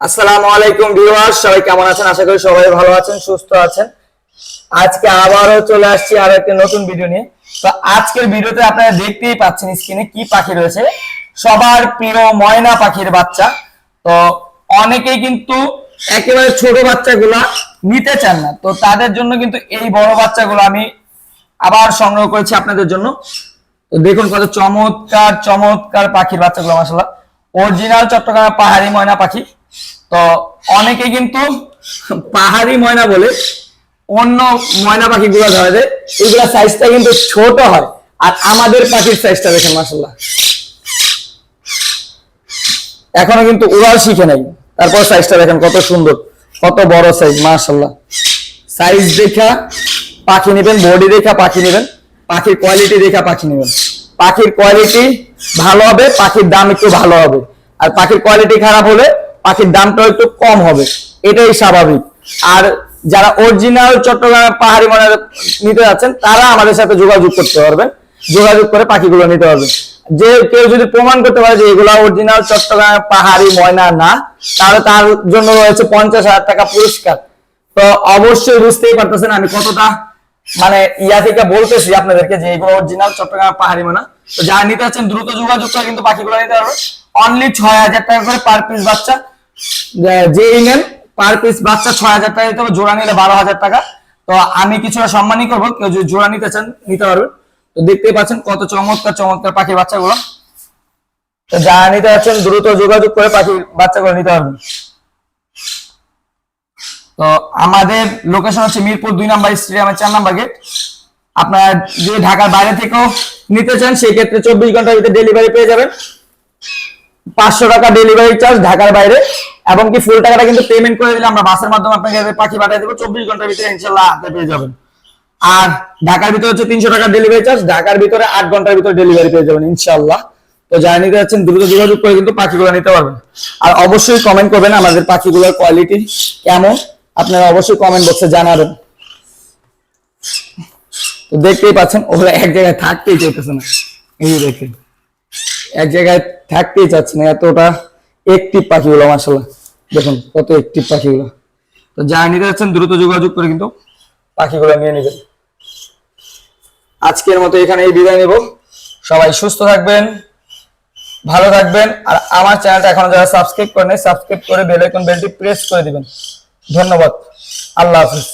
আসসালামু আলাইকুম ভিউয়ার্স, সবাই কেমন আছেন? আশা করি সবাই ভালো আছেন, সুস্থ আছেন। আজকে আবারও চলে আসছি আরও একটা নতুন ভিডিও নিয়ে। তো আজকের ভিডিওতে আপনারা দেখতেই পাচ্ছেন স্ক্রিনে কি পাখি রয়েছে। সবার প্রিয় ময়না পাখির বাচ্চা। তো অনেকেই কিন্তু একেবারে ছোট বাচ্চাগুলা নিতে চান না। তো তাদের জন্য কিন্তু এই বড় বাচ্চাগুলো আমি আবার সংগ্রহ করেছি আপনাদের জন্য। তো দেখুন কত চমৎকার চমৎকার পাখির বাচ্চাগুলো মাসাল্লাহ অরিজিনাল চট্টগ্রাম পাহাড়ি ময়না পাখি। তো অনেকে কিন্তু পাহাড়ি ময়না বলে অন্য ময়না পাখিগুলো ধরে দেয় এগুলা সাইজটা কিন্তু ছোট হয়। আর আমাদের পাখির সাইজটা দেখেন মাসাল্লাহ এখনও কিন্তু উড়াল শিখে নাই। তারপর সাইজটা দেখেন, কত সুন্দর, কত বড় সাইজ মাশাল্লাহ সাইজ দেখা, পাখি নেবেন বডি দেখা, পাখি নেবেন। পাখির কোয়ালিটি দেখা, পাখি নেবেন। পাখির কোয়ালিটি ভালো হবে, পাখির দাম একটু ভালো হবে। আর পাখির কোয়ালিটি খারাপ হলে পাখির দামটাও একটু কম হবে, এটাই স্বাভাবিক। আর যারা অরিজিনাল চট্টগ্রামের পাহাড়ি মনে নিতে যাচ্ছেন, তারা আমাদের সাথে যোগাযোগ করতে পারবেন, যোগাযোগ করে পাখিগুলো নিতে পারবেন। যে কেউ যদি প্রমাণ করতে পারে যে এগুলা অরিজিনাল চট্টগ্রামের পাহাড়ি ময়না না, তাহলে তার জন্য রয়েছে পঞ্চাশ হাজার টাকা পুরস্কার। তো অবশ্যই বুঝতেই পারতেছেন আমি কতটা মানে ইয়া থেকে বলতেছি আপনাদেরকে যে এগুলো অরিজিনাল চট্টগ্রাম পাহাড়ি ময়না। তো যারা নিতে চাচ্ছেন দ্রুত যোগাযোগ করে কিন্তু পাখিগুলো নিতে পারবেন। অনলি ছয় হাজার টাকা করে পার পিস বাচ্চা। যেই নেন পার পিস বাচ্চা ছয় হাজার টাকা দিতে হবে, জোড়া নিলে বারো হাজার টাকা। তো আমি কিছুটা সম্মানই করব, কেউ যদি জোড়া নিতে চান, নিতে পারবেন তো দেখতেই পাচ্ছেন কত চমৎকার চমৎকার পাখির বাচ্চাগুলো। তো যারা নিতে যাচ্ছেন, দ্রুত যোগাযোগ করে পাখির বাচ্চাগুলো নিতে পারবেন। তো আমাদের লোকেশন হচ্ছে মিরপুর দুই নাম্বার স্টেডিয়ামের চার নাম্বার গেট আপনারা যদি ঢাকার বাইরে থেকেও নিতে চান সেই ক্ষেত্রে চব্বিশ ঘণ্টার ভিতরে ডেলিভারি পেয়ে যাবেন। পাঁচশো টাকা ডেলিভারি চার্জ ঢাকার বাইরে, এবং কি ফুল টাকাটা কিন্তু পেমেন্ট করে দিলে আমরা বাসের মাধ্যমে আপনাকে পাখি পাঠিয়ে দেবো। চব্বিশ ঘণ্টার ভিতরে ইনশাল্লাহ হাতে পেয়ে যাবেন। আর ঢাকার ভিতরে হচ্ছে তিনশো টাকা ডেলিভারি চার্জ ঢাকার ভিতরে আট ঘণ্টার ভিতরে ডেলিভারি পেয়ে যাবেন ইনশাল্লাহ। তো যারা নিতে যাচ্ছেন, দ্রুত যোগাযোগ করে কিন্তু পাখিগুলো নিতে পারবেন। আর অবশ্যই কমেন্ট করবেন আমাদের পাখিগুলোর কোয়ালিটি কেমন, আপনারা অবশ্যই কমেন্ট বক্সে জানাবেন। দেখতেই পাচ্ছেন, ওরা এক জায়গায় থাকতেই চাইতেছে না। এই দেখেন। এক জায়গায় থাকতেই চাচ্ছে না, এতটা একটিভ পাখিগুলো মাসাল্লাহ দেখুন কত একটিভ পাখিগুলো। তো যারা নিতে যাচ্ছেন, দ্রুত যোগাযোগ করে কিন্তু পাখিগুলো নিয়ে নেবেন। আজকের মতো এখানে এই বিদায় নেব। সবাই সুস্থ থাকবেন, ভালো থাকবেন, আর আমার চ্যানেলটা এখনও যারা সাবস্ক্রাইব করেন সাবস্ক্রাইব করে বেল আইকন, বেলটি প্রেস করে দিবেন। ধন্যবাদ। আল্লাহ হাফিজ।